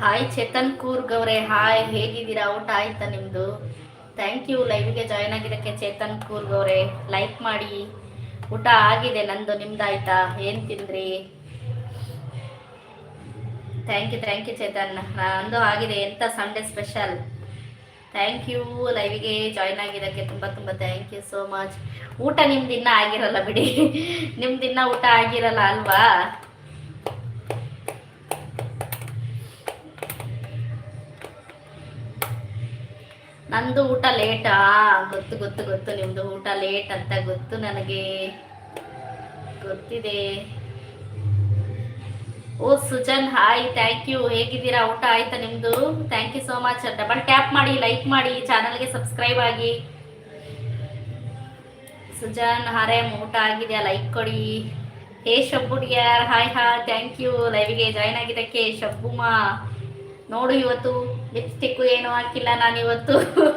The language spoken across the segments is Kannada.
ಹಾಯ್ ಚೇತನ್ ಕೂರ್ಗ್ ಅವರೇ ಹಾಯ್ ಹೇಗಿದ್ದೀರಾ? ಊಟ ಆಯ್ತಾ ನಿಮ್ಮದು ಥ್ಯಾಂಕ್ ಯು ಲೈವ್ಗೆ ಜಾಯ್ನ್ ಆಗಿದ್ದಕ್ಕೆ ಚೇತನ್ ಕೂರ್ಗ್ ಅವರೇ ಲೈಕ್ ಮಾಡಿ. ಊಟ ಆಗಿದೆ ನಂದು, ನಿಮ್ದಾಯ್ತಾ? ಏನು ತಿಂದ್ರಿ? Thank you thank you Chetan ನಂದು ಆಗಿದೆ. ಎಂತ ಸಂಡೇ ಸ್ಪೆಷಲ್ ಥ್ಯಾಂಕ್ ಯು ಲೈವ್ಗೆ ಜಾಯ್ನ್ ಆಗಿದ್ದಕ್ಕೆ ತುಂಬ ತುಂಬ ಥ್ಯಾಂಕ್ ಯು ಸೋ ಮಚ್ ಊಟ ನಿಮ್ದು ಆಗಿರಲ್ಲ ಬಿಡಿ. ನಿಮ್ದು ಊಟ ಆಗಿರಲ್ಲ ಅಲ್ವಾ? ನಂದು ಊಟ ಲೇಟಾ ಗೊತ್ತು ಗೊತ್ತು ಗೊತ್ತು. ನಿಮ್ದು ಊಟ ಲೇಟ್ ಅಂತ ಗೊತ್ತು ನನಗೆ. ಗೊತ್ತಿದೆ. ಓ, ಸುಜನ್ ಹಾಯ್ ಥ್ಯಾಂಕ್ ಯು ಹೇಗಿದ್ದೀರಾ? ಊಟ ಆಯ್ತಾ ನಿಮ್ದು? Thank you so much double tap ಮಾಡಿ ಲೈಕ್ ಮಾಡಿ ಚಾನಲ್ಗೆ ಸಬ್ಸ್ಕ್ರೈಬ್ ಆಗಿ. ಸುಜನ್, ಹಾರೇಮ್, ಊಟ ಆಗಿದೆಯಾ? ಲೈಕ್ ಕೊಡಿ. ಹೇ ಶಬ್ಬುಡಿಯಾರ್ ಹಾಯ್ ಹಾಯ್ ಥ್ಯಾಂಕ್ ಯು ಲೈವ್ಗೆ ಜಾಯ್ನ್ ಆಗಿದ್ದಕ್ಕೆ, ಶಬ್ಬುಮಾ. ನೋಡು ಇವತ್ತು. ಲಿಪ್ಸ್ಟಿಕ್ ಏನು ಹಾಕಿಲ್ಲ ನಾನು ಇವತ್ತು.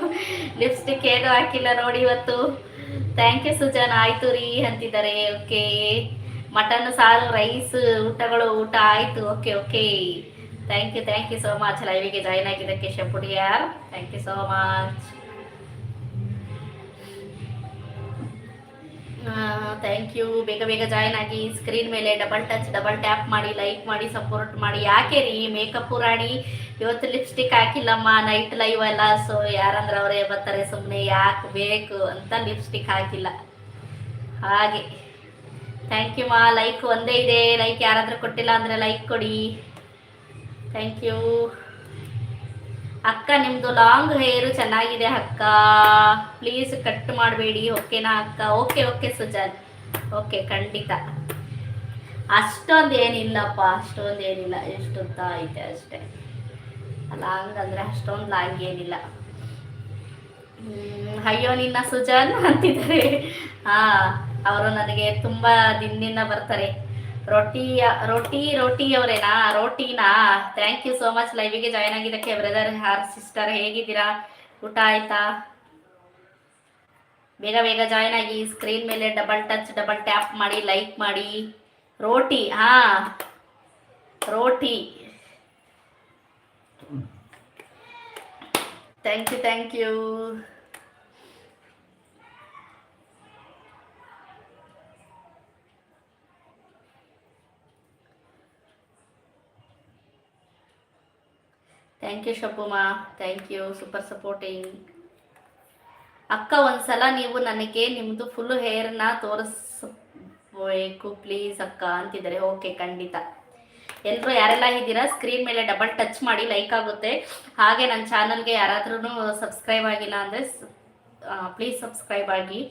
ಲಿಪ್ಸ್ಟಿಕ್ ಏನು ಹಾಕಿಲ್ಲ ನೋಡಿ ಇವತ್ತು. ಥ್ಯಾಂಕ್ ಯು ಸುಜಾನ್, ಆಯ್ತು ರೀ ಅಂತಿದ್ದಾರೆ ಓಕೆ ಮಟನ್ ಸಾರು ರೈಸ್, ಊಟಗಳು, ಊಟ ಆಯ್ತು okay okay thank you thank you so much ಲೈವಿಗೆ join ಆಗಿದ್ದಕ್ಕೆ ಶಂಪುಡಿಯಾರ್. Thank you so much thank you ಬೇಗ ಬೇಗ ಜಾಯ್ನ್ ಆಗಿ ಸ್ಕ್ರೀನ್ ಮೇಲೆ ಡಬಲ್ ಟಚ್ ಡಬಲ್ ಟ್ಯಾಪ್ ಮಾಡಿ ಲೈಕ್ ಮಾಡಿ ಸಪೋರ್ಟ್ ಮಾಡಿ. ಯಾಕೆ ರೀ? ಮೇಕಪ್ ರಾಣಿ ಇವತ್ತು ಲಿಪ್ಸ್ಟಿಕ್ ಹಾಕಿಲ್ಲಮ್ಮ. ನೈಟ್ ಲೈವ್ ಅಲ್ಲ. ಸೊ ಯಾರಂದ್ರೆ ಅವರೇ ಬರ್ತಾರೆ ಸುಮ್ಮನೆ ಯಾಕೆ ಬೇಕು ಅಂತ ಲಿಪ್ಸ್ಟಿಕ್ ಹಾಕಿಲ್ಲ. ಹಾಗೆ. ಥ್ಯಾಂಕ್ ಯು ಮಾ. ಲೈಕ್ ಒಂದೇ ಇದೆ. ಲೈಕ್ ಯಾರಾದರೂ ಕೊಟ್ಟಿಲ್ಲ ಅಂದರೆ ಲೈಕ್ ಕೊಡಿ. ಥ್ಯಾಂಕ್ ಯು ಅಕ್ಕ ನಿಮ್ಮದು ಲಾಂಗ್ ಹೇರು ಚೆನ್ನಾಗಿದೆ ಅಕ್ಕ. ಪ್ಲೀಸ್ ಕಟ್ ಮಾಡಬೇಡಿ ಓಕೆನಾ ಅಕ್ಕ? ಓಕೆ ಓಕೆ ಸುಜಾನ್ ಓಕೆ ಖಂಡಿತ. ಅಷ್ಟೊಂದು ಏನಿಲ್ಲಪ್ಪ, ಅಷ್ಟೊಂದು ಏನಿಲ್ಲ. ಎಷ್ಟು ಐತೆ ಅಷ್ಟೇ. ಲಾಂಗ್ ಅಂದರೆ ಅಷ್ಟೊಂದು ಲಾಂಗ್ ಏನಿಲ್ಲ. ಅಯ್ಯೋ, ನಿನ್ನ ಸುಜಾನ್ ಅಂತಿದ್ದಾರೆ. ಹಾಂ, ಅವರು ನನಗೆ ತುಂಬಾ ದಿನದಿಂದ ಬರ್ತಾರೆ. ರೋಟಿ ರೋಟಿ ರೋಟಿ ಅವರೇನಾ? ರೋಟಿನಾ? ಥ್ಯಾಂಕ್ ಯು ಸೋ ಮಚ್ ಲೈವಿಗೆ ಜಾಯ್ನ್ ಆಗಿದ್ದಕ್ಕೆ ಬ್ರದರ್ ಹಾರ್ ಸಿಸ್ಟರ್ ಹೇಗಿದ್ದೀರಾ? ಊಟ ಆಯ್ತಾ? ಬೇಗ ಬೇಗ ಜಾಯ್ನ್ ಆಗಿ ಸ್ಕ್ರೀನ್ ಮೇಲೆ ಡಬಲ್ ಟಚ್ ಡಬಲ್ ಟ್ಯಾಪ್ ಮಾಡಿ ಲೈಕ್ ಮಾಡಿ. ರೋಟಿ, ಹಾ. ರೋಟಿ. Thank you thank you thank you ಶಬ್ಬುಮಾ thank you super supporting ಅಕ್ಕ, ಒಂದ್ಸಲ ನೀವು ನನಗೆ ನಿಮ್ಮದು ಫುಲ್ ಹೇರ್ನ ತೋರಿಸ್ಬೇಕು ಪ್ಲೀಸ್ ಅಕ್ಕ ಅಂತಿದ್ದಾರೆ. ಓಕೆ ಖಂಡಿತ. ಎಲ್ಲರೂ ಯಾರೆಲ್ಲ ಇದ್ದೀರಾ ಸ್ಕ್ರೀನ್ ಮೇಲೆ ಡಬಲ್ ಟಚ್ ಮಾಡಿ ಲೈಕ್ ಆಗುತ್ತೆ. ಹಾಗೆ ನನ್ನ ಚಾನಲ್ಗೆ ಯಾರಾದ್ರೂ ಸಬ್ಸ್ಕ್ರೈಬ್ ಆಗಿಲ್ಲ ಅಂದರೆ ಪ್ಲೀಸ್ ಸಬ್ಸ್ಕ್ರೈಬ್ ಆಗಿ.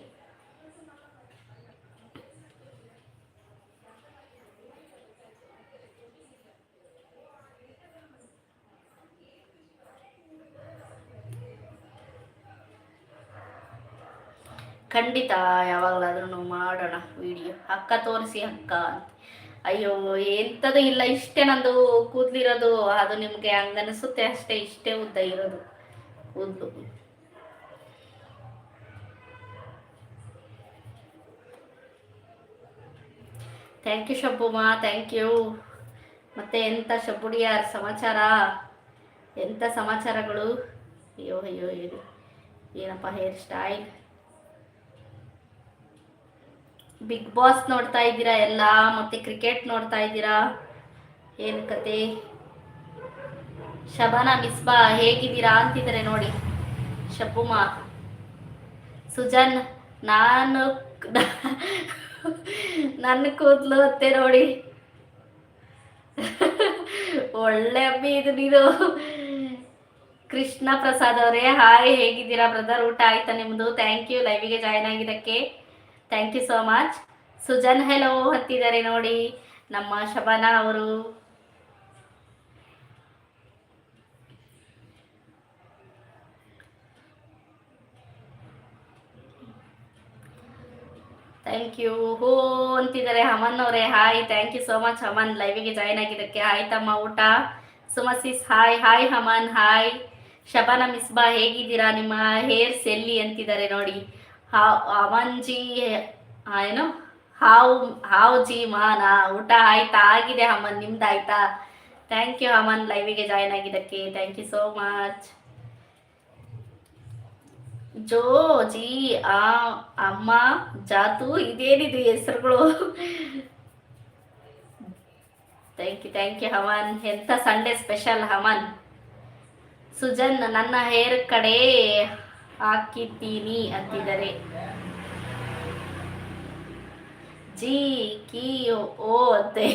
ಖಂಡಿತ ಯಾವಾಗಲಾದ್ರೂ ಮಾಡೋಣ ವಿಡಿಯೋ. ಅಕ್ಕ ತೋರಿಸಿ ಅಕ್ಕ ಅಂತ. ಅಯ್ಯೋ ಎಂಥದ್ದು ಇಲ್ಲ, ಇಷ್ಟೇ ನಂದು ಕೂದಲಿರೋದು, ಅದು ನಿಮಗೆ ಹಂಗನಿಸುತ್ತೆ ಅಷ್ಟೇ, ಇಷ್ಟೇ ಉದ್ದ ಇರೋದು. ಕೂದಲು ಥ್ಯಾಂಕ್ ಯು ಶಬ್ಬುಮಾ ಥ್ಯಾಂಕ್ ಯು ಮತ್ತೆ ಎಂಥ ಶಬ್ಬುಡಿಯಾರ್ ಸಮಾಚಾರ? ಎಂಥ ಸಮಾಚಾರಗಳು? ಅಯ್ಯೋ ಅಯ್ಯೋ ಇದು ಏನಪ್ಪ ಹೇರ್ ಸ್ಟೈಲ್ ಬಿಗ್ ಬಾಸ್ ನೋಡ್ತಾ ಇದ್ದೀರಾ ಎಲ್ಲ? ಮತ್ತೆ ಕ್ರಿಕೆಟ್ ನೋಡ್ತಾ ಇದ್ದೀರಾ? ಏನು ಕತೆ? ಶಬಾನ ಮಿಸ್ಬಾ ಹೇಗಿದ್ದೀರಾ ಅಂತಿದ್ದಾರೆ ನೋಡಿ. ಶಬ್ಬುಮಾ ಸುಜನ್, ನಾನು ನನ್ನ ಕೂದಲು ಅತ್ತೆ ನೋಡಿ. ಒಳ್ಳೆ ಅಬ್ಬಿ ಇದು ನೀನು. ಕೃಷ್ಣ ಪ್ರಸಾದ್ ಅವರೇ, ಹಾಯ್, ಹೇಗಿದ್ದೀರಾ ಬ್ರದರ್ ಊಟ ಆಯ್ತಾ ನಿಮ್ಮದು ಥ್ಯಾಂಕ್ ಯು ಲೈವಿಗೆ ಜಾಯ್ನ್ ಆಗಿದ್ದಕ್ಕೆ. Thank you so much Sujan hello ಅಂತಿದ್ದಾರೆ ನೋಡಿ. ನಮ್ಮ ಶಬಾನ ಅವರು. ಥ್ಯಾಂಕ್ ಯು ಹೋ, ಅಂತಿದ್ದಾರೆ ಹಮನ್ ಅವರೇ. Hi thank you so much Haman. ಲೈವಿಗೆ join ಆಗಿದ್ದಕ್ಕೆ. ತಮ್ಮ ಊಟ. ಸುಮಸಿಸ್ hi hi Haman. Hi Shabana Misba ಹೇಗಿದ್ದೀರಾ? ನಿಮ್ಮ ಹೇರ್ಸ್ ಎಲ್ಲಿ ಅಂತಿದ್ದಾರೆ ನೋಡಿ. ಹಾವ್ ಜೀ ಏನು? ಹಾವು ಹಾವು ಜಿ ಮಾನ ಊಟ ಆಯ್ತಾ? ಆಗಿದೆ ಅಮ್ಮನ್ ನಿಮ್ದು ಆಯ್ತಾ ಥ್ಯಾಂಕ್ ಯು ಅಮನ್ ಲೈವಿಗೆ ಜಾಯ್ನ್ ಆಗಿದ್ದಕ್ಕೆ. ಥ್ಯಾಂಕ್ ಯು ಸೋ ಮಚ್ ಜೋ ಜಿ ಆ, ಅಮ್ಮ, ಜಾತು, ಇದೇನಿದು ಹೆಸರುಗಳು? Thank you thank you Haman ಎಂಥ ಸಂಡೇ ಸ್ಪೆಷಲ್ ಹಮನ್ ಸುಜನ್, ನನ್ನ ಹೇರ್ ಕಡೆ. ಹಾಕಿದ್ದೀನಿ ಅಂತಿದ್ದಾರೆ. ಜಿ, ಕಿ, ಓ ಅಂತೆ.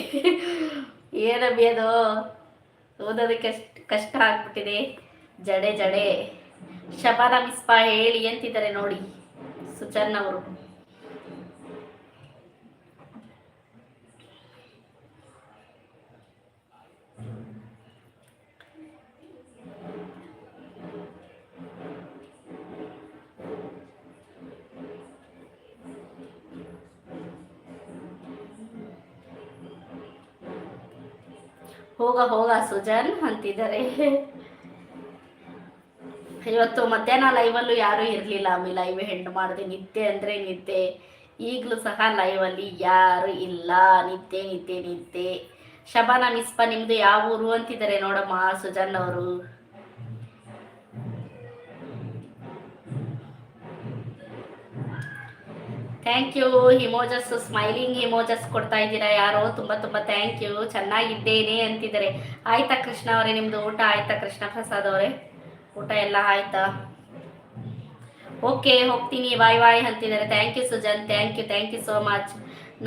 ಏನಬಿ ಅದು? ಓದೋದಕ್ಕೆ ಕಷ್ಟ ಆಗ್ಬಿಟ್ಟಿದೆ. ಜಡೆ ಜಡೆ. ಶಬಾನ ಮಿಸ್ಪಾ ಹೇಳಿ ಅಂತಿದ್ದಾರೆ ನೋಡಿ. ಸುಚನ್ ಹೋಗ ಹೋಗ ಸುಜನ್ ಅಂತಿದ್ದಾರೆ. ಇವತ್ತು ಮಧ್ಯಾಹ್ನ ಲೈವಲ್ಲೂ ಯಾರೂ ಇರಲಿಲ್ಲ. ಆಮಿ ಲೈವ್ ಹೆಣ್ಣು ಮಾಡಿದೆ ನಿದ್ದೆ ಅಂದರೆ ನಿದ್ದೆ. ಈಗಲೂ ಸಹ ಲೈವಲ್ಲಿ ಯಾರು ಇಲ್ಲ. ನಿದ್ದೆ ನಿದ್ದೆ ನಿದ್ದೆ. ಶಬಾನ ಮಿಸ್ಪ ನಿಮ್ಮದು ಯಾವ ಊರು ಅಂತಿದ್ದಾರೆ ನೋಡಮ್ಮ ಸುಜನ್ ಅವರು? Thank you emojis smiling emojis ಕೊಡ್ತಾ ಇದ್ದೀರಾ ಯಾರೋ? ತುಂಬ ತುಂಬ ಥ್ಯಾಂಕ್ ಯು ಚೆನ್ನಾಗಿದ್ದೇನೆ ಅಂತಿದ್ದಾರೆ. ಆಯ್ತಾ ಕೃಷ್ಣ ಅವರೇ ನಿಮ್ದು ಊಟ? ಆಯ್ತಾ ಕೃಷ್ಣ ಪ್ರಸಾದ್ ಅವರೇ? ಊಟ ಎಲ್ಲ ಆಯ್ತಾ? ಓಕೆ ಹೋಗ್ತೀನಿ. ಬಾಯ್ ಬಾಯ್ ಅಂತಿದ್ದಾರೆ. Thank you Sujan thank you thank you so much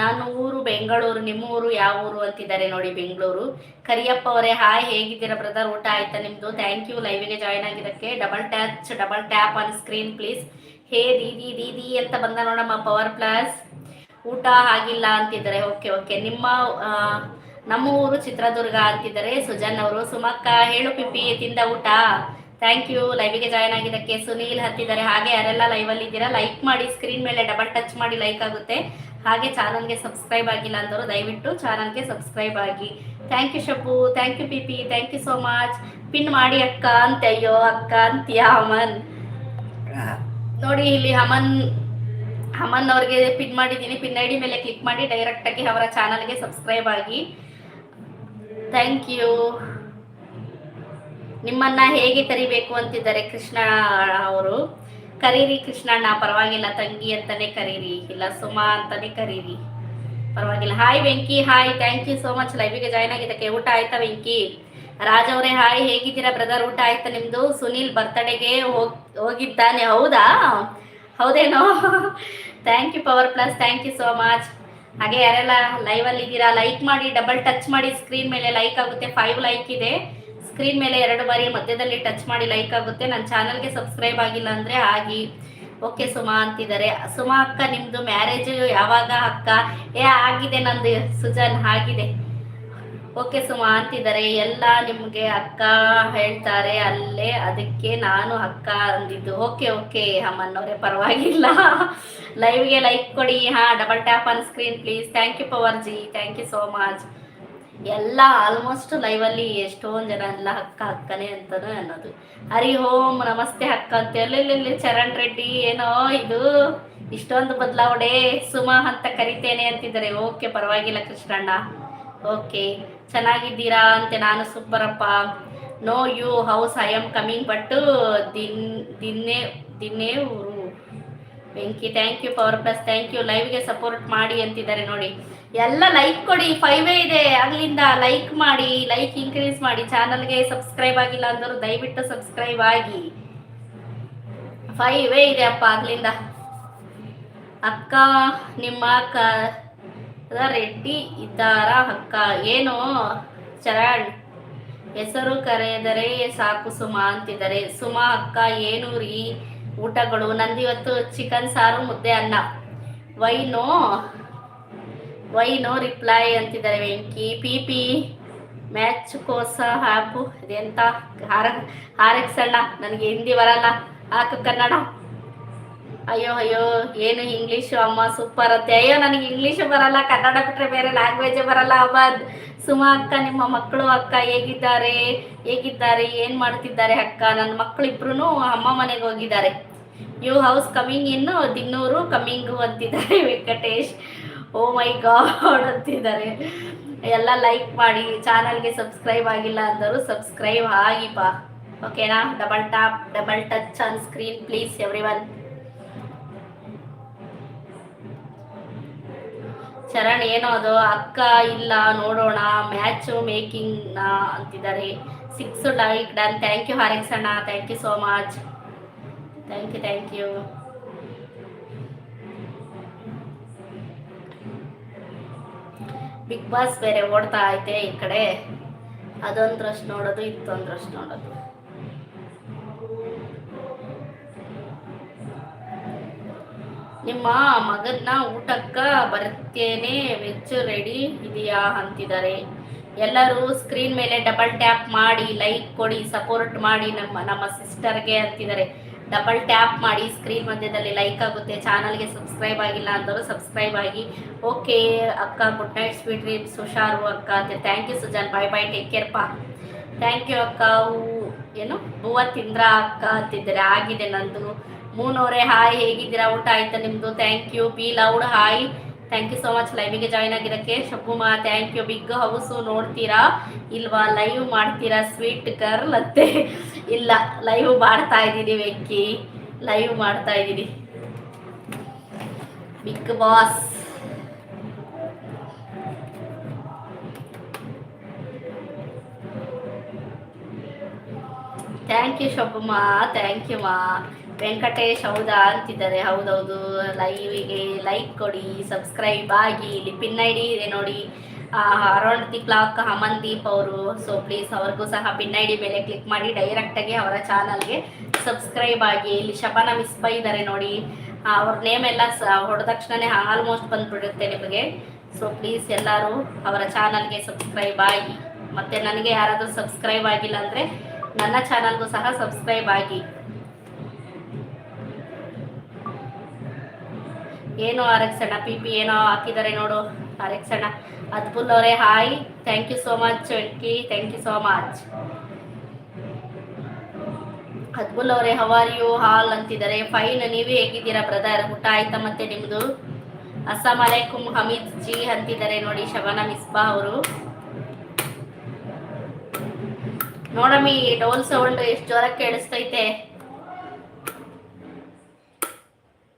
ನಾನು ಊರು ಬೆಂಗಳೂರು, ನಿಮ್ಮ ಊರು ಯಾವ ಊರು ಅಂತಿದ್ದಾರೆ ನೋಡಿ ಬೆಂಗಳೂರು. ಕರಿಯಪ್ಪ ಅವರೇ ಹಾಯ್ ಹೇಗಿದ್ದೀರಾ ಬ್ರದರ್ ಊಟ ಆಯ್ತಾ ನಿಮ್ಮದು ಥ್ಯಾಂಕ್ ಯು ಲೈವಿಗೆ ಜಾಯ್ನ್ ಆಗಿದ್ದಕ್ಕೆ double touch double tap on screen please hey Didi ದೀದಿ ಅಂತ ಬಂದ ನೋಡಮ್ಮ ಪವರ್ ಪ್ಲಸ್ ಊಟ ಆಗಿಲ್ಲ ಅಂತಿದ್ದಾರೆ. ಓಕೆ ಓಕೆ ನಿಮ್ಮ ನಮ್ಮ ಊರು ಚಿತ್ರದುರ್ಗ ಅಂತಿದ್ದಾರೆ. ಸುಜನ್ ಅವರು, ಸುಮಕ್ಕ, ಹೇಳು ಪಿಪಿ, ತಿಂದ ಊಟ. ಥ್ಯಾಂಕ್ ಯು ಲೈವಿಗೆ ಜಾಯ್ನ್ ಆಗಿದ್ದಕ್ಕೆ ಸುನೀಲ್ ಹತ್ತಿದ್ದಾರೆ. ಹಾಗೆ ಯಾರೆಲ್ಲ ಲೈವಲ್ಲಿ ಇದ್ದೀರಾ ಲೈಕ್ ಮಾಡಿ ಸ್ಕ್ರೀನ್ ಮೇಲೆ ಡಬಲ್ ಟಚ್ ಮಾಡಿ ಲೈಕ್ ಆಗುತ್ತೆ. ಹಾಗೆ ಚಾನಲ್ಗೆ ಸಬ್ಸ್ಕ್ರೈಬ್ ಆಗಿಲ್ಲ ಅಂದವರು ದಯವಿಟ್ಟು ಚಾನಲ್ಗೆ ಸಬ್ಸ್ಕ್ರೈಬ್ ಆಗಿ. Thank you Shabbu thank you PP thank you so much pin ಮಾಡಿ ಅಕ್ಕ ಅಂತ ಅಯ್ಯೋ ಅಕ್ಕ ಅಂತೀಯ ಅಮನ್ ನೋಡಿ, ಇಲ್ಲಿ ಹಮನ್ ಹಮನ್ ಅವ್ರಿಗೆ ಪಿನ್ ಮಾಡಿದ್ದೀನಿ. ಪಿನ್ ಐ ಡಿ ಮೇಲೆ ಕ್ಲಿಕ್ ಮಾಡಿ ಡೈರೆಕ್ಟಾಗಿ ಅವರ ಚಾನಲ್ಗೆ ಸಬ್ಸ್ಕ್ರೈಬ್ ಆಗಿ. ಥ್ಯಾಂಕ್ ಯು ನಿಮ್ಮನ್ನ ಹೇಗೆ ಕರಿಬೇಕು ಅಂತಿದ್ದಾರೆ ಕೃಷ್ಣ ಅವರು? ಕರೀರಿ ಕೃಷ್ಣಣ್ಣ, ಪರವಾಗಿಲ್ಲ ತಂಗಿ ಅಂತಾನೆ ಕರೀರಿ. ಇಲ್ಲ ಸುಮಾ ಅಂತಾನೆ ಕರೀರಿ. ಪರವಾಗಿಲ್ಲ. Hi Venki hi thank you so much ಲೈವಿಗೆ join ಆಗಿದ್ದಕ್ಕೆ ಊಟ ಆಯ್ತಾ ವೆಂಕಿ ರಾಜ್ ಅವರೇ ಹಾಯ್ ಹೇಗಿದ್ದೀರಾ ಬ್ರದರ್ ಊಟ ಆಯ್ತಾ ನಿಮ್ದು? ಸುನೀಲ್ ಬರ್ತಡೆಗೆ ಹೋಗ್ ಹೋಗಿದ್ದಾನೆ, ಹೌದಾ? ಹೌದೇನೋ? Thank you power plus thank you so much ಹಾಗೆ ಯಾರೆಲ್ಲ ಲೈವಲ್ಲಿ ಇದ್ದೀರಾ ಲೈಕ್ ಮಾಡಿ ಡಬಲ್ ಟಚ್ ಮಾಡಿ ಸ್ಕ್ರೀನ್ ಮೇಲೆ ಲೈಕ್ ಆಗುತ್ತೆ ಫೈವ್ ಲೈಕ್ ಇದೆ. ಸ್ಕ್ರೀನ್ ಮೇಲೆ ಎರಡು ಬಾರಿ ಮಧ್ಯದಲ್ಲಿ ಟಚ್ ಮಾಡಿ ಲೈಕ್ ಆಗುತ್ತೆ. ನನ್ನ ಚಾನಲ್ಗೆ ಸಬ್ಸ್ಕ್ರೈಬ್ ಆಗಿಲ್ಲ ಅಂದರೆ ಆಗಿ ಓಕೆ ಸುಮಾ ಅಂತಿದ್ದಾರೆ. ಸುಮಾ ಅಕ್ಕ ನಿಮ್ಮದು ಮ್ಯಾರೇಜ್ ಯಾವಾಗ ಅಕ್ಕ? ಏ, ಆಗಿದೆ ನಂದು, ಸುಜಾನ್, ಆಗಿದೆ. ಓಕೆ ಸುಮಾ ಅಂತಿದ್ದಾರೆ. ಎಲ್ಲ ನಿಮಗೆ ಅಕ್ಕ ಹೇಳ್ತಾರೆ. ಅಲ್ಲೇ ಅದಕ್ಕೆ ನಾನು ಅಕ್ಕ ಅಂದಿದ್ದು. ಓಕೆ ಓಕೆ ಅಮ್ಮನವರೇ, ಪರವಾಗಿಲ್ಲ. ಲೈವ್ಗೆ ಲೈಕ್ ಕೊಡಿ. ಹಾ double tap on screen please thank you power ji thank you so much ಎಲ್ಲ ಆಲ್ಮೋಸ್ಟ್ ಲೈವಲ್ಲಿ ಎಷ್ಟೊಂದು ಜನ ಎಲ್ಲ ಅಕ್ಕ, ಅಕ್ಕನೇ ಅಂತಾನೆ ಅನ್ನೋದು. ಹರಿ ಓಂ, ನಮಸ್ತೆ ಅಕ್ಕ ಅಂತ ಎಲ್ಲಿ ಚರಣ್ ರೆಡ್ಡಿ ಏನೋ ಇದು ಇಷ್ಟೊಂದು ಬದಲಾವಣೆ. ಸುಮಾ ಅಂತ ಕರಿತೇನೆ ಅಂತಿದ್ದಾರೆ. ಓಕೆ, ಪರವಾಗಿಲ್ಲ ಕೃಷ್ಣಣ್ಣ. ಓಕೆ. ಚೆನ್ನಾಗಿದ್ದೀರಾ ಅಂತೆ ನಾನು ಸೂಪರಪ್ಪ. No you house I am coming but ದಿನ್, ದಿನ್ನೇ ದಿನ್ನೇ ಊರು. Venki thank you power plus thank you ಲೈವ್ಗೆ support ಮಾಡಿ ಅಂತಿದ್ದಾರೆ ನೋಡಿ. ಎಲ್ಲ ಲೈಕ್ ಕೊಡಿ ಫೈವೇ ಇದೆ. ಅಲ್ಲಿಂದ ಲೈಕ್ ಮಾಡಿ ಲೈಕ್ ಇನ್ಕ್ರೀಸ್ ಮಾಡಿ. ಚಾನಲ್ಗೆ ಸಬ್ಸ್ಕ್ರೈಬ್ ಆಗಿಲ್ಲ ಅಂದರು ದಯವಿಟ್ಟು ಸಬ್ಸ್ಕ್ರೈಬ್ ಆಗಿ. ಫೈವೇ ಇದೆ ಅಪ್ಪ ಅಲ್ಲಿಂದ. ಅಕ್ಕ, ನಿಮ್ಮ ಅಕ್ಕ ರೆಡ್ಡಿ ಇದ್ದಾರ ಅಕ್ಕ ಏನು ಚರಣ್ ಹೆಸರು ಕರೆದರೆ ಸಾಕು ಸುಮಾ ಅಂತಿದ್ದಾರೆ. ಸುಮಾ ಅಕ್ಕ, ಏನು ರೀ ಊಟಗಳು? ನಂದಿವತ್ತು ಚಿಕನ್ ಸಾರು, ಮುದ್ದೆ ಅನ್ನ. Why no why no reply ಅಂತಿದ್ದಾರೆ ವೆಂಕಿ. ಪಿ ಪಿ ಮ್ಯಾಚ್ ಕೋಸ ಹಾಕು. ಇದೆಂತ ಹಾರ ಹಾರಕ್ಸ್ ಅಣ್ಣ ನನಗೆ ಹಿಂದಿ ಬರಲ್ಲ. ಹಾಕು ಕನ್ನಡ. ಅಯ್ಯೋ ಅಯ್ಯೋ, ಏನು ಇಂಗ್ಲೀಷು ಅಮ್ಮ ಸೂಪರ್ ಅತ್ತೆ. ಅಯ್ಯೋ, ನನಗೆ ಇಂಗ್ಲೀಷು ಬರಲ್ಲ, ಕನ್ನಡ ಬಿಟ್ಟರೆ ಬೇರೆ ಲ್ಯಾಂಗ್ವೇಜೇ ಬರಲ್ಲ. ಅಮ್ಮ ಸುಮಾ ಅಕ್ಕ, ನಿಮ್ಮ ಮಕ್ಕಳು ಅಕ್ಕ ಹೇಗಿದ್ದಾರೆ? ಹೇಗಿದ್ದಾರೆ? ಏನು ಮಾಡ್ತಿದ್ದಾರೆ ಅಕ್ಕ? ನನ್ನ ಮಕ್ಕಳು ಇಬ್ರು ಅಮ್ಮ ಮನೆಗೆ ಹೋಗಿದ್ದಾರೆ. ಯು ಹೌಸ್ ಕಮಿಂಗ್ ಇನ್ನು ದಿನ್ನೂರು ಕಮಿಂಗು ಅಂತಿದ್ದಾರೆ ವೆಂಕಟೇಶ್. ಓ ಮೈ ಗಾಡ್ ಅಂತಿದ್ದಾರೆ. ಎಲ್ಲ ಲೈಕ್ ಮಾಡಿ ಚಾನಲ್ಗೆ ಸಬ್ಸ್ಕ್ರೈಬ್ ಆಗಿಲ್ಲ ಅಂದರು ಸಬ್ಸ್ಕ್ರೈಬ್ ಆಗಿಪ್ಪ. ಓಕೆನಾ double tap double touch on screen please everyone Charan ಏನೋ ಅದು, ಅಕ್ಕ, ಇಲ್ಲ, ನೋಡೋಣ ಮ್ಯಾಚ್ ಮೇಕಿಂಗ್ ಅಂತಿದ್ದಾರೆ. Six like done thank you ಹಾರಿಕ್ಸ್ ಅಣ್ಣ thank you so much thank you thank you big boss ಬೇರೆ ಓಡ್ತಾ ಐತೆ ಈ ಕಡೆ. ಅದೊಂದ್ರಷ್ಟು ನೋಡೋದು, ಇತ್ತೊಂದ್ರಷ್ಟು ನೋಡೋದು. ನಿಮ್ಮ ಮಗನ್ನ ಊಟಕ್ಕ ಬರ್ತೇನೆ ವೆಜ್ ರೆಡಿ ಇದೆಯಾ ಅಂತಿದ್ದಾರೆ. ಎಲ್ಲರೂ ಸ್ಕ್ರೀನ್ ಮೇಲೆ ಡಬಲ್ ಟ್ಯಾಪ್ ಮಾಡಿ ಲೈಕ್ ಕೊಡಿ ಸಪೋರ್ಟ್ ಮಾಡಿ ನಮ್ಮ ನಮ್ಮ ಸಿಸ್ಟರ್ಗೆ ಅಂತಿದ್ದಾರೆ. ಡಬಲ್ ಟ್ಯಾಪ್ ಮಾಡಿ ಸ್ಕ್ರೀನ್ ಮಧ್ಯದಲ್ಲಿ ಲೈಕ್ ಆಗುತ್ತೆ. ಚಾನಲ್ಗೆ ಸಬ್ಸ್ಕ್ರೈಬ್ ಆಗಿಲ್ಲ ಅಂದರು ಸಬ್ಸ್ಕ್ರೈಬ್ ಆಗಿ. ಓಕೆ ಅಕ್ಕ ಗುಡ್ ನೈಟ್ ಸ್ವೀಟ್ ಡ್ರೀಮ್ಸ್ ಹುಷಾರು ಅಕ್ಕ ಅಂತ thank you Sujan. Bye bye take care ಪಾ. ಥ್ಯಾಂಕ್ ಯು ಅಕ್ಕ. ಏನು? ಹೂವ ತಿಂದ್ರ ಅಕ್ಕ ಅಂತಿದ್ದಾರೆ. ಆಗಿದೆ ನಂದು. ಮೂನವರೆ ಹಾಯ್, ಹೇಗಿದ್ದೀರಾ? ಊಟ ಆಯ್ತಾ ನಿಮ್ಮದು thank you be loud hi. Thank you so much ಲೈವಿಗೆ join ಆಗಿರೋಕ್ಕೆ ಶಬ್ಬುಮಾ ಥ್ಯಾಂಕ್ ಯು ಬಿಗ್ ಹೌಸು ನೋಡ್ತೀರಾ? ಇಲ್ವಾ? ಲೈವ್ ಮಾಡ್ತೀರಾ? ಸ್ವೀಟ್ ಕರ್ಲ್ ಅಂತೆ. ಇಲ್ಲ ಲೈವ್ ಮಾಡ್ತಾ ಇದ್ದೀನಿ ವೆಂಕಿ. ಲೈವ್ ಮಾಡ್ತಾ ಇದ್ದೀನಿ. ಬಿಗ್ ಬಾಸ್ ಥ್ಯಾಂಕ್ ಯು ಶಬ್ಬುಮಾ ಥ್ಯಾಂಕ್ ಯು ಮಾ ವೆಂಕಟೇಶ್ ಹೌದಾ ಅಂತಿದ್ದಾರೆ. ಹೌದೌದು. ಲೈವಿಗೆ ಲೈಕ್ ಕೊಡಿ ಸಬ್ಸ್ಕ್ರೈಬ್ ಆಗಿ. ಇಲ್ಲಿ ಪಿನ್ ಐ ಡಿ ಇದೆ ನೋಡಿ. ಅರೌಂಡ್ ದಿ ಕ್ಲಾಕ್ ಹಮನ್ದೀಪ್ ಅವರು. ಸೊ ಪ್ಲೀಸ್ ಅವ್ರಿಗೂ ಸಹ ಪಿನ್ ಐ ಡಿ ಮೇಲೆ ಕ್ಲಿಕ್ ಮಾಡಿ. ಡೈರೆಕ್ಟಾಗಿ ಅವರ ಚಾನಲ್ಗೆ ಸಬ್ಸ್ಕ್ರೈಬ್ ಆಗಿ. ಇಲ್ಲಿ ಶಪನ ಮಿಸ್ ಬೈ ಇದ್ದಾರೆ ನೋಡಿ. ಅವ್ರ ನೇಮ್ ಎಲ್ಲ ಸ, ಹೊಡೆದ ತಕ್ಷಣನೇ ಆಲ್ಮೋಸ್ಟ್ ಬಂದ್ಬಿಡುತ್ತೆ ನಿಮಗೆ. ಸೊ ಪ್ಲೀಸ್ ಎಲ್ಲರೂ ಅವರ ಚಾನಲ್ಗೆ ಸಬ್ಸ್ಕ್ರೈಬ್ ಆಗಿ. ಮತ್ತು ನನಗೆ ಯಾರಾದರೂ ಸಬ್ಸ್ಕ್ರೈಬ್ ಆಗಿಲ್ಲ ಅಂದರೆ ನನ್ನ ಚಾನಲ್ಗೂ ಸಹ ಸಬ್ಸ್ಕ್ರೈಬ್ ಆಗಿ. ಏನು ಅಣ್ಣ ಪಿ ಪಿ ಏನೋ ಹಾಕಿದ್ದಾರೆ ನೋಡು ಅಣ್ಣ ಅದ್ಬುಲ್ ಅವರೇ, hi. Thank you so much Venki thank you so much ಅದ್ಬುಲ್ ಅವರೇ ಹವಾರ್ ಯು ಹಾಲ್ ಅಂತಿದ್ದಾರೆ ಫೈನ್ ನೀವೇ ಹೇಗಿದ್ದೀರಾ ಬ್ರದರ್ ಊಟ ಆಯ್ತಾ ಮತ್ತೆ ನಿಮ್ಮದು ಅಸ್ಸಾಂ ಅಲೈಕುಮ್ ಹಮೀದ್ ಜಿ ಅಂತಿದ್ದಾರೆ ನೋಡಿ ಶಬಾನ ಮಿಸ್ಬಾ ಅವರು. ನೋಡಮ್ಮಿ, ಡೋಲ್ ಸೌಂಡ್ ಎಷ್ಟು ಜೋರಾಗಿ ಕೇಳಿಸ್ತೈತೆ.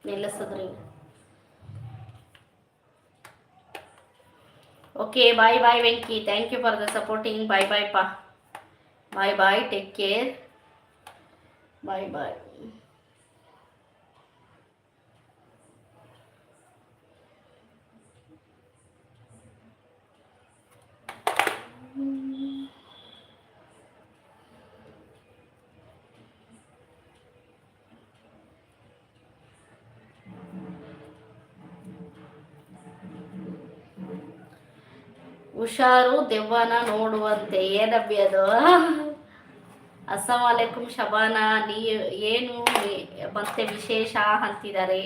ನಿಲ್ಲಿಸಿದ್ರಿ. Okay bye bye Venki thank you for the supporting bye bye ಪಾ bye bye take care bye ಬಾಯ್ ಹುಷಾರು ದೆವ್ವನ ನೋಡುವಂತೆ ಏನಬ್ಬಿ ಅದು ಅಸ್ಸಾಂ ಶಬಾನ ನೀ ಏನು ಮತ್ತೆ ವಿಶೇಷ? ಅಂತಿದ್ದಾರೆ.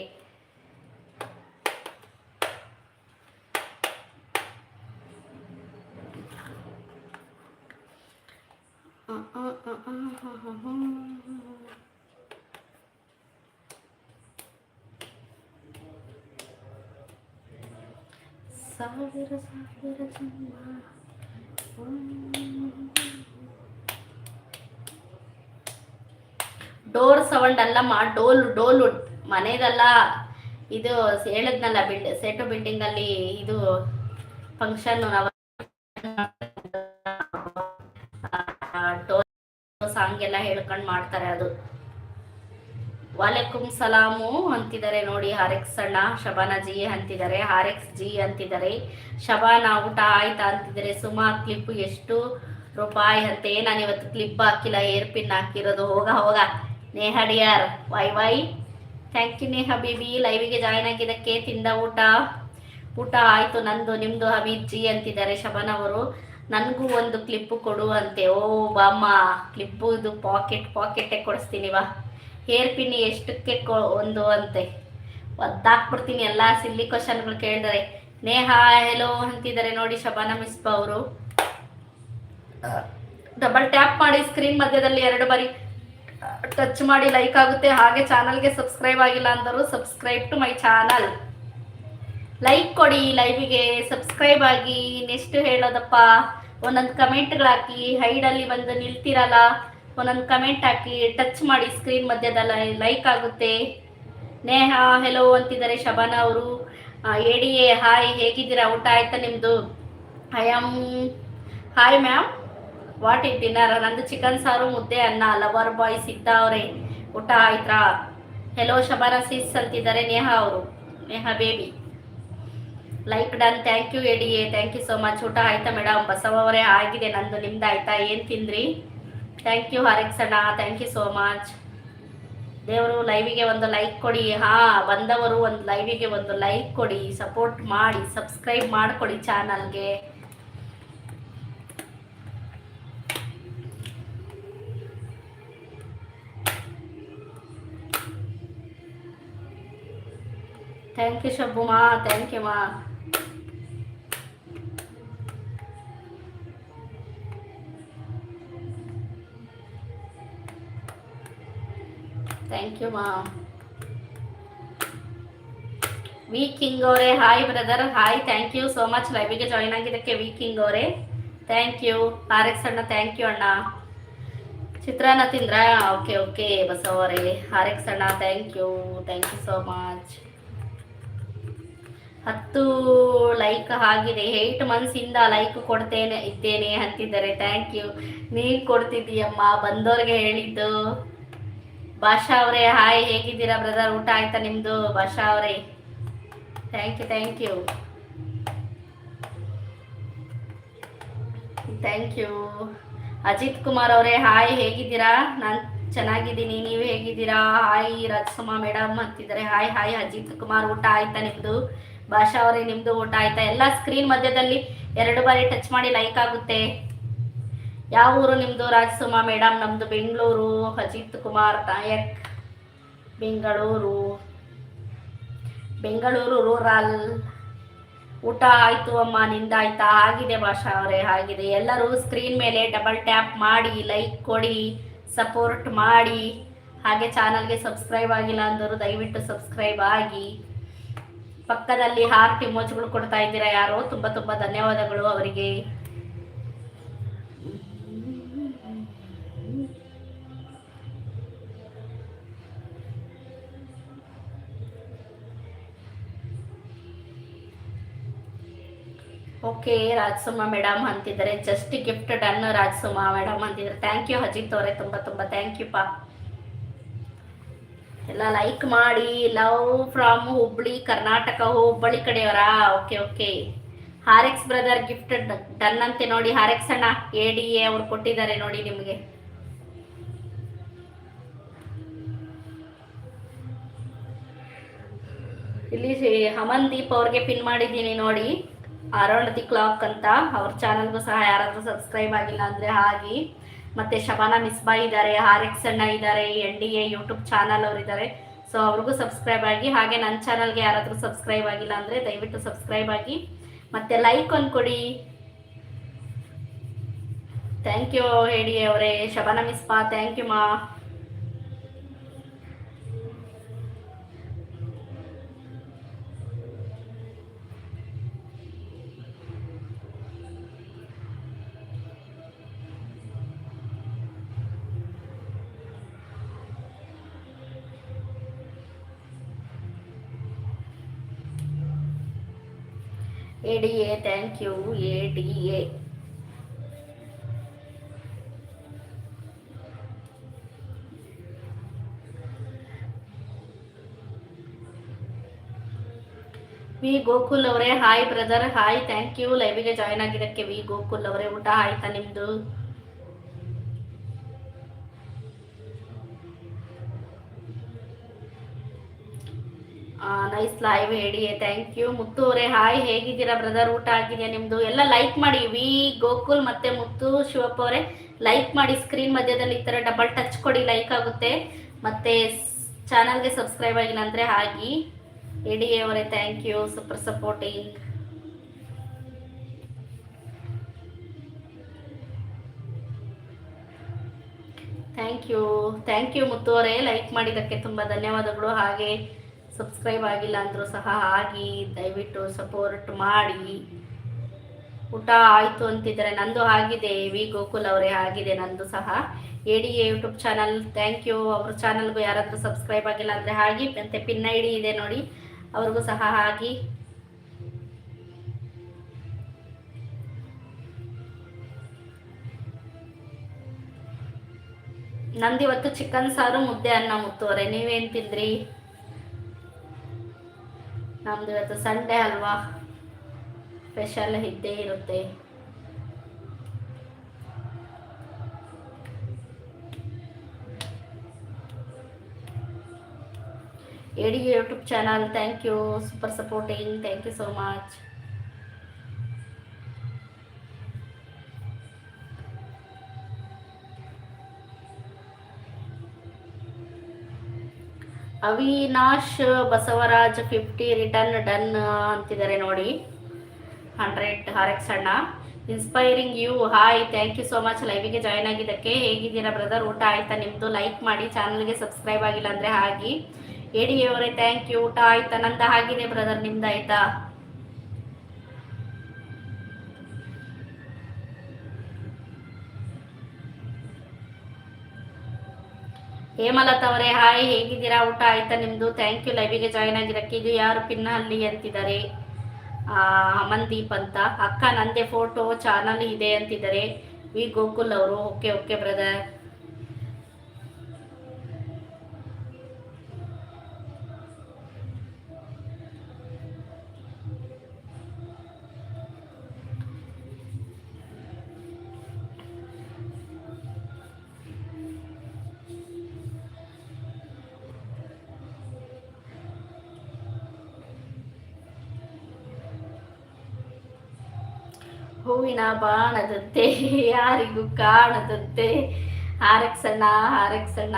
ಡೋರ್ ಸೌಂಡ್ ಅಲ್ಲಮ್ಮ ಡೋಲ್, ಡೋಲು ಮನೆದಲ್ಲ ಇದು ಹೇಳದ್ನಲ್ಲ ಬಿಲ್ಡ್ ಸೆಟು ಬಿಲ್ಡಿಂಗ್ ಅಲ್ಲಿ ಇದು ಫಂಕ್ಷನ್ ಸಾಂಗ್ ಎಲ್ಲ ಹೇಳ್ಕೊಂಡ್ ಮಾಡ್ತಾರೆ ಅದು. ವಾಲೆಕುಂ ಸಲಾಮು ಅಂತಿದ್ದಾರೆ ನೋಡಿ ಹಾರೆಕ್ಸ್ ಅಣ್ಣ ಶಬಾನ ಜಿ ಅಂತಿದ್ದಾರೆ ಹಾರೆಕ್ಸ್ ಜಿ ಅಂತಿದ್ದಾರೆ. ಶಬಾನ ಊಟ ಆಯ್ತಾ ಅಂತಿದ್ದಾರೆ. ಸುಮಾ, ಕ್ಲಿಪ್ ಎಷ್ಟು ರೂಪಾಯಿ ಅಂತೆ? ನಾನು ಇವತ್ತು ಕ್ಲಿಪ್ ಹಾಕಿಲ್ಲ ಏರ್ ಪಿನ್ ಹಾಕಿರೋದು. ಹೋಗ ಹೋಗ. ನೇಹ ಯಾರ್ why why. Thank you Neha baby. ಲೈವಿಗೆ join ಆಗಿದ್ದಕ್ಕೆ ತಿಂದ ಊಟ. ಊಟ ಆಯ್ತು ನಂದು, ನಿಮ್ದು ಹಮೀದ್ ಜಿ ಅಂತಿದ್ದಾರೆ ಶಬಾನ ಅವರು. ನನಗೂ ಒಂದು ಕ್ಲಿಪ್ಪು ಕೊಡು ಅಂತೆ. ಓ ಬಾಮ್ಮ ಕ್ಲಿಪ್ಪು ಇದು ಪಾಕೆಟ್ ಪಾಕೆಟೇ ಕೊಡಿಸ್ತೀನಿ, ಬಾ. ಹೇರ್ ಪಿನ್ ಎಷ್ಟಕ್ಕೆ ಒಂದು ಅಂತೆ. ಒದ್ದಾಕ್ಬಿಡ್ತೀನಿ ಎಲ್ಲ ಸಿಲ್ಲಿ ಕ್ವಶನ್ಗಳು ಕೇಳಿದರೆ. ನೇಹ ಹೆಲೋ ಅಂತಿದ್ದಾರೆ ನೋಡಿ ಶಬಾನ ಮಿಸ್ಬಾ ಅವರು. ಡಬಲ್ ಟ್ಯಾಪ್ ಮಾಡಿ ಸ್ಕ್ರೀನ್ ಮಧ್ಯದಲ್ಲಿ ಎರಡು ಬಾರಿ ಟಚ್ ಮಾಡಿ ಲೈಕ್ ಆಗುತ್ತೆ. ಹಾಗೆ ಚಾನಲ್ಗೆ ಸಬ್ಸ್ಕ್ರೈಬ್ ಆಗಿಲ್ಲ ಅಂದರು subscribe to my channel like ಕೊಡಿ ಲೈವಿಗೆ ಸಬ್ಸ್ಕ್ರೈಬ್ ಆಗಿ. ನೆಕ್ಸ್ಟ್ ಹೇಳೋದಪ್ಪ. ಒಂದೊಂದು ಕಮೆಂಟ್ಗಳಾಕಿ ಹೈಡಲ್ಲಿ ಬಂದು ನಿಲ್ತಿರಲ್ಲ? ಒಂದೊಂದು ಕಮೆಂಟ್ ಹಾಕಿ ಟಚ್ ಮಾಡಿ ಸ್ಕ್ರೀನ್ ಮಧ್ಯದಲ್ಲ ಲೈಕ್ ಆಗುತ್ತೆ. ನೇಹ ಹೆಲೋ ಅಂತಿದ್ದಾರೆ ಶಬಾನ ಅವರು. ಎಡಿ ಎ ಹಾಯ್ ಹೇಗಿದ್ದೀರಾ? ಊಟ ಆಯ್ತಾ ನಿಮ್ಮದು I am hi ma'am what it dinner ನಂದು ಚಿಕನ್ ಸಾರು, ಮುದ್ದೆ, ಅನ್ನ ಲವರ್ ಬಾಯ್ಸ್ ಅವರೇ. ಊಟ ಆಯ್ತಾ? ಹೆಲೋ ಶಬಾನ ಸಿಸ್ ಅಂತಿದ್ದಾರೆ ನೇಹ ಅವರು. Neha baby like done thank you ಎಡಿ A thank you so much ಊಟ ಆಯ್ತಾ ಮೇಡಮ್ ಬಸವ ಅವರೇ ಆಗಿದೆ ನಂದು. ನಿಮ್ದು ಆಯ್ತಾ ಏನು ತಿಂದ್ರಿ? ಥ್ಯಾಂಕ್ ಯು ಹರೆಕ್ಸ್ ಥ್ಯಾಂಕ್ ಯು ಸೋ ಮಚ್ ದೇವರು ಲೈವಿಗೆ ಒಂದು ಲೈಕ್ ಕೊಡಿ. ಹಾ, ಬಂದವರು ಒಂದು ಲೈವಿಗೆ ಒಂದು ಲೈಕ್ ಕೊಡಿ. ಸಪೋರ್ಟ್ ಮಾಡಿ ಸಬ್ಸ್ಕ್ರೈಬ್ ಮಾಡಿಕೊಡಿ ಚಾನಲ್ಗೆ ಥ್ಯಾಂಕ್ ಯು ಶಬ್ಬು ಮಾ ಥ್ಯಾಂಕ್ ಯು ಮಾ ಥ್ಯಾಂಕ್ ಯು ಮಾ ವೀಕಿಂಗ್ ಅವರೇ hi brother hi thank you so much ಲೈವಿಗೆ join ಆಗಿದ್ದಕ್ಕೆ ವೀಕಿಂಗ್ ಅವರೇ. ಥ್ಯಾಂಕ್ ಯು ಆರ್ ಎಕ್ಸ್ ಅಣ್ಣ ಥ್ಯಾಂಕ್ ಯು ಅಣ್ಣ. ಚಿತ್ರಾನ್ನ ತಿಂದ್ರಾ? ಓಕೆ ಓಕೆ ಬಸವರೇ ಆರ್ ಎಕ್ಸ್ ಅಣ್ಣ thank you thank you so much ಹತ್ತು ಲೈಕ್ ಆಗಿದೆ. ಏಯ್ಟ್ ಮಂತ್ಸಿಂದ ಲೈಕ್ ಕೊಡ್ತೇನೆ, ಇದ್ದೇನೆ ಅಂತಿದ್ದಾರೆ. ಥ್ಯಾಂಕ್ ಯು ನೀನು ಕೊಡ್ತಿದ್ದೀಯಮ್ಮ, ಬಂದವ್ರಿಗೆ ಹೇಳಿದ್ದು. ಭಾಷಾ ಅವರೇ, ಹಾಯ್, ಹೇಗಿದ್ದೀರಾ ಬ್ರದರ್ ಊಟ ಆಯ್ತಾ ನಿಮ್ಮದು ಭಾಷಾ ಅವರೇ? Thank you thank you thank you Ajith Kumar ಅವರೇ, ಹಾಯ್, ಹೇಗಿದ್ದೀರಾ? ನಾನು ಚೆನ್ನಾಗಿದ್ದೀನಿ, ನೀವು ಹೇಗಿದ್ದೀರಾ? ಹಾಯ್ ರಾಜಸುಮಾ ಮೇಡಮ್ ಅಂತಿದ್ದಾರೆ. ಹಾಯ್ ಹಾಯ್, ಅಜಿತ್ ಕುಮಾರ್, ಊಟ ಆಯ್ತಾ ನಿಮ್ಮದು ಭಾಷಾ ಅವರೇ ನಿಮ್ಮದು ಊಟ ಆಯ್ತಾ? ಎಲ್ಲ ಸ್ಕ್ರೀನ್ ಮಧ್ಯದಲ್ಲಿ ಎರಡು ಬಾರಿ ಟಚ್ ಮಾಡಿ ಲೈಕ್ ಆಗುತ್ತೆ. ಯಾವ ಊರು ನಿಮ್ಮದು ರಾಜಸುಮಾ ಮೇಡಮ್ ನಮ್ಮದು ಬೆಂಗಳೂರು, ಅಜಿತ್ ಕುಮಾರ್ ನಾಯಕ್, ಬೆಂಗಳೂರು. ಬೆಂಗಳೂರು ರೂರಲ್. ಊಟ ಆಯ್ತು ಅಮ್ಮ ನಿಂದಾಯ್ತಾ ಆಗಿದೆ ಭಾಷಾ ಅವರೇ, ಆಗಿದೆ. ಎಲ್ಲರೂ ಸ್ಕ್ರೀನ್ ಮೇಲೆ ಡಬಲ್ ಟ್ಯಾಪ್ ಮಾಡಿ ಲೈಕ್ ಕೊಡಿ ಸಪೋರ್ಟ್ ಮಾಡಿ. ಹಾಗೆ ಚಾನಲ್ಗೆ ಸಬ್ಸ್ಕ್ರೈಬ್ ಆಗಿಲ್ಲ ಅಂದರು ದಯವಿಟ್ಟು ಸಬ್ಸ್ಕ್ರೈಬ್ ಆಗಿ. ಪಕ್ಕದಲ್ಲಿ ಹಾರ್ಟ್ ಇಮೋಜ್ಗಳು ಕೊಡ್ತಾ ಇದ್ದೀರಾ ಯಾರೋ? ತುಂಬ ತುಂಬ ಧನ್ಯವಾದಗಳು ಅವರಿಗೆ. ಓಕೆ ರಾಜಸುಮ ಮೇಡಮ್ ಅಂತಿದ್ದಾರೆ. Just gift done Rajasuma madam ಅಂತಿದ್ದಾರೆ. ಥ್ಯಾಂಕ್ ಯು ಅಜಿತ್ ಅವರೇ, ತುಂಬ ತುಂಬ ಥ್ಯಾಂಕ್ ಯು ಪಾ. ಎಲ್ಲ ಲೈಕ್ ಮಾಡಿ ಲವ್ ಫ್ರಮ್ ಹುಬ್ಳಿ ಕರ್ನಾಟಕ ಹುಬ್ಬಳ್ಳಿ ಕಡೆಯವರಾ. ಓಕೆ ಓಕೆ ಹಾರೆಕ್ಸ್ ಬ್ರದರ್ ಗಿಫ್ಟ್ ಡನ್ ಅಂತೆ ನೋಡಿ ಹಾರೆಕ್ಸ್ ಅಣ್ಣ ಎ ಡಿ ಎ ಅವ್ರು ಕೊಟ್ಟಿದ್ದಾರೆ ನೋಡಿ ನಿಮಗೆ. ಇಲ್ಲಿ ಹಮನ್ದೀಪ್ ಅವ್ರಿಗೆ ಪಿನ್ ಮಾಡಿದ್ದೀನಿ ನೋಡಿ. ಅರೌಂಡ್ ದಿ ಕ್ಲಾಕ್ ಅಂತ ಅವ್ರ ಚಾನಲ್ಗೂ ಸಹ ಯಾರಾದರೂ ಸಬ್ಸ್ಕ್ರೈಬ್ ಆಗಿಲ್ಲ ಅಂದರೆ ಹಾಗೆ. ಮತ್ತು ಶಬಾನ ಮಿಸ್ಬಾ ಇದ್ದಾರೆ ಆರ್ ಎಕ್ಸ್ ಅಣ್ಣ ಇದ್ದಾರೆ N D A YouTube channel ಅವ್ರು ಇದ್ದಾರೆ ಸೊ ಅವ್ರಿಗೂ ಸಬ್ಸ್ಕ್ರೈಬ್ ಆಗಿ, ಹಾಗೆ ನನ್ನ ಚಾನಲ್ಗೆ ಯಾರಾದರೂ ಸಬ್ಸ್ಕ್ರೈಬ್ ಆಗಿಲ್ಲ ಅಂದರೆ ದಯವಿಟ್ಟು ಸಬ್ಸ್ಕ್ರೈಬ್ ಆಗಿ. ಮತ್ತು ಲೈಕ್ ಒಂದು ಕೊಡಿ. ಥ್ಯಾಂಕ್ ಯು ಹೇಳಿ ಅವರೇ. ಶಬಾನ ಮಿಸ್ಬಾ ಥ್ಯಾಂಕ್ ಯು ಮಾ. A D A, thank you, A D A. V Gokul ಅವರೇ, hi brother, hi, thank you. ಲೈವಿಗೆ join ಆಗಿದ್ದಕ್ಕೆ ವಿ ಗೋಕುಲ್ ಅವರೇ, ಊಟ ಆಯ್ತಾ ನಿಮ್ಮದು ನೈಸ್ ಲೈವ್ ಹೇಳಿ ಥ್ಯಾಂಕ್ ಯು ಮುತ್ತು ಅವರೇ ಹಾಯ್ ಹೇಗಿದ್ದೀರಾ ಬ್ರದರ್ ಊಟ ಆಗಿದೆಯಾ ನಿಮ್ಮದು ಎಲ್ಲ ಲೈಕ್ ಮಾಡಿ ವಿ ಗೋಕುಲ್ ಮತ್ತು ಮುತ್ತು, ಶಿವಪ್ಪ ಅವರೇ ಲೈಕ್ ಮಾಡಿ ಸ್ಕ್ರೀನ್ ಮಧ್ಯದಲ್ಲಿ ಈ ಥರ ಡಬಲ್ ಟಚ್ ಕೊಡಿ ಲೈಕ್ ಆಗುತ್ತೆ. ಮತ್ತು ಚಾನಲ್ಗೆ ಸಬ್ಸ್ಕ್ರೈಬ್ ಆಗಿಲ್ಲ ಅಂದರೆ ಹಾಗೆ. ಎಡಿ ಅವರೇ thank you super supporting thank you thank you Muthu ಅವರೇ ಲೈಕ್ ಮಾಡಿದ್ದಕ್ಕೆ ತುಂಬ ಧನ್ಯವಾದಗಳು. ಹಾಗೆ ಸಬ್ಸ್ಕ್ರೈಬ್ ಆಗಿಲ್ಲ ಅಂದರೂ ಸಹ ಆಗಿ ದಯವಿಟ್ಟು ಸಪೋರ್ಟ್ ಮಾಡಿ. ಊಟ ಆಯಿತು ಅಂತಿದ್ದಾರೆ ನಂದು ಆಗಿದೆ ವಿ ಗೋಕುಲ್ ಅವರೇ ಆಗಿದೆ ನಂದು ಸಹ. A D YouTube channel thank you ಅವ್ರ ಚಾನಲ್ಗೂ ಯಾರಾದರೂ ಸಬ್ಸ್ಕ್ರೈಬ್ ಆಗಿಲ್ಲ ಅಂದರೆ ಹಾಗೆ, ಮತ್ತು ಪಿನ್ ಐ ಡಿ ಇದೆ ನೋಡಿ, ಅವ್ರಿಗೂ ಸಹ ಹಾಕಿ ನಂದಿವತ್ತು ಚಿಕನ್ ಸಾರು ಮುದ್ದೆ ಅನ್ನ ಮುತ್ತುವರೆ, ನೀವೇನು ತಿಂದ್ರಿ? ನಮ್ದು ಇವತ್ತು ಸಂಡೇ ಅಲ್ವಾ? ಸ್ಪೆಷಲ್ ಇದ್ದೇ ಇರುತ್ತೆ. A D YouTube channel thank you super supporting thank you so much Avinash Basavaraj fifty return done ಅಂತಿದ್ದಾರೆ ನೋಡಿ. ಹಂಡ್ರೆಡ್ ಆರ್ ಎಕ್ಸ್ ಅಣ್ಣ inspiring you hi thank you so much ಲೈವಿಗೆ join ಆಗಿದ್ದಕ್ಕೆ ಹೇಗಿದ್ದೀರಾ ಬ್ರದರ್ ಊಟ ಆಯ್ತಾ? ನಿಮ್ಮದು ಲೈಕ್ ಮಾಡಿ ಚಾನಲ್ಗೆ ಸಬ್ಸ್ಕ್ರೈಬ್ ಆಗಿಲ್ಲ ಅಂದರೆ ಹಾಗೆ. ಎಡಿ ಅವರೇ ಥ್ಯಾಂಕ್ ಯು ಊಟ ಆಯ್ತಾ? ನಂದು ಆಗಿದೆ ಬ್ರದರ್ ನಿಮ್ದು ಆಯ್ತಾ? ಹೇಮಲತ್ ಅವರೇ, ಹಾಯ್, ಹೇಗಿದ್ದೀರಾ? ಊಟ ಆಯ್ತಾ ನಿಮ್ಮದು ಥ್ಯಾಂಕ್ ಯು ಲೈವಿಗೆ ಜಾಯ್ನ್ ಆಗಿರಕ್ಕೆ ಇದು ಯಾರು ಪಿನ್ನಹಳ್ಳಿ ಅಂತಿದ್ದಾರೆ? ಅಮನ್ದೀಪ್ ಅಂತ. ಅಕ್ಕ, ನಂದೇ ಫೋಟೋ ಚಾನಲ್ ಇದೆ ಅಂತಿದ್ದಾರೆ ವಿ ಗೋಕುಲ್ ಅವರು. ಓಕೆ ಓಕೆ ಬ್ರದರ್ ಹೂವಿನ ಬಾಣದಂತೆ, ಯಾರಿಗೂ ಕಾಣದಂತೆ. ಹಾರಕ್ಸಣ್ಣ ಹಾರಕ್ಸಣ್ಣ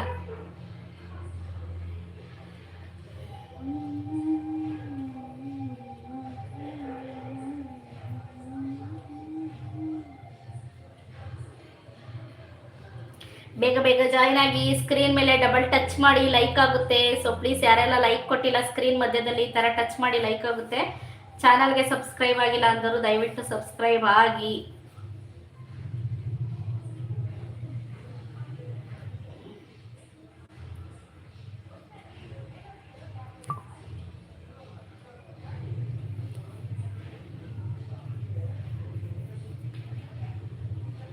ಬೇಗ ಬೇಗ ಜಾಯಿನ್ ಆಗಿ ಸ್ಕ್ರೀನ್ ಮೇಲೆ ಡಬಲ್ ಟಚ್ ಮಾಡಿ ಲೈಕ್ ಆಗುತ್ತೆ. ಸೊ ಪ್ಲೀಸ್ ಯಾರೆಲ್ಲ ಲೈಕ್ ಕೊಟ್ಟಿಲ್ಲ ಸ್ಕ್ರೀನ್ ಮಧ್ಯದಲ್ಲಿ ಈ ಥರ ಟಚ್ ಮಾಡಿ ಲೈಕ್ ಆಗುತ್ತೆ. ಚಾನಲ್ಗೆ ಸಬ್ಸ್ಕ್ರೈಬ್ ಆಗಿಲ್ಲ ಅಂದರು ದಯವಿಟ್ಟು ಸಬ್ಸ್ಕ್ರೈಬ್ ಆಗಿ.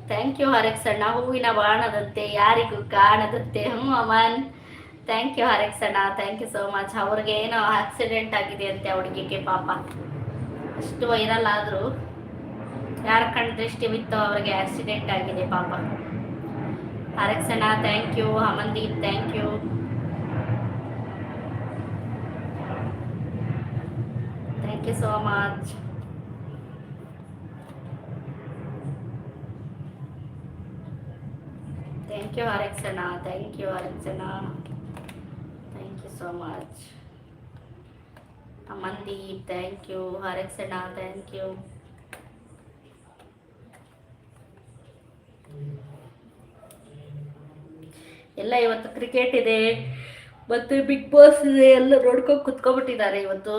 ಥ್ಯಾಂಕ್ ಯು ಹರೆಕ್ಸ್ ಸಣ್ಣ ಹೂವಿನ ಬಾಣದಂತೆ, ಯಾರಿಗೂ ಕಾಣದಂತೆ. ಹ್ಞೂ ಅಮನ್. ಥ್ಯಾಂಕ್ ಯು ಹರೆಕ್ಸ್ ಸಣ್ಣ ಥ್ಯಾಂಕ್ ಯು ಸೋ ಮಚ್ ಅವ್ರಿಗೆ ಏನೋ ಆಕ್ಸಿಡೆಂಟ್ ಆಗಿದೆ ಅಂತೆ ಹುಡುಗಿಗೆ ಪಾಪ. ಅಷ್ಟು ವೈರಲ್ ಆದರೂ ಯಾರ ಕಣ್ದೃಷ್ಟಿ ಬಿತ್ತು ಅವ್ರಿಗೆ ಆಕ್ಸಿಡೆಂಟ್ ಆಗಿದೆ ಪಾಪ. ಅರಕ್ಷಣ thank you Amandeep thank you thank you so much thank you ಅರಕ್ಷಣ thank you ಅರಕ್ಷಣ thank you so much Amandeep thank you ಅರೆಕ್ಸಣ್ಣ thank you ಎಲ್ಲ ಇವತ್ತು ಕ್ರಿಕೆಟ್ ಇದೆ, ಮತ್ತು ಬಿಗ್ ಬಾಸ್ ಇದೆ, ಎಲ್ಲ ನೋಡ್ಕೊಂಡು ಕುತ್ಕೊಬಿಟ್ಟಿದ್ದಾರೆ ಇವತ್ತು.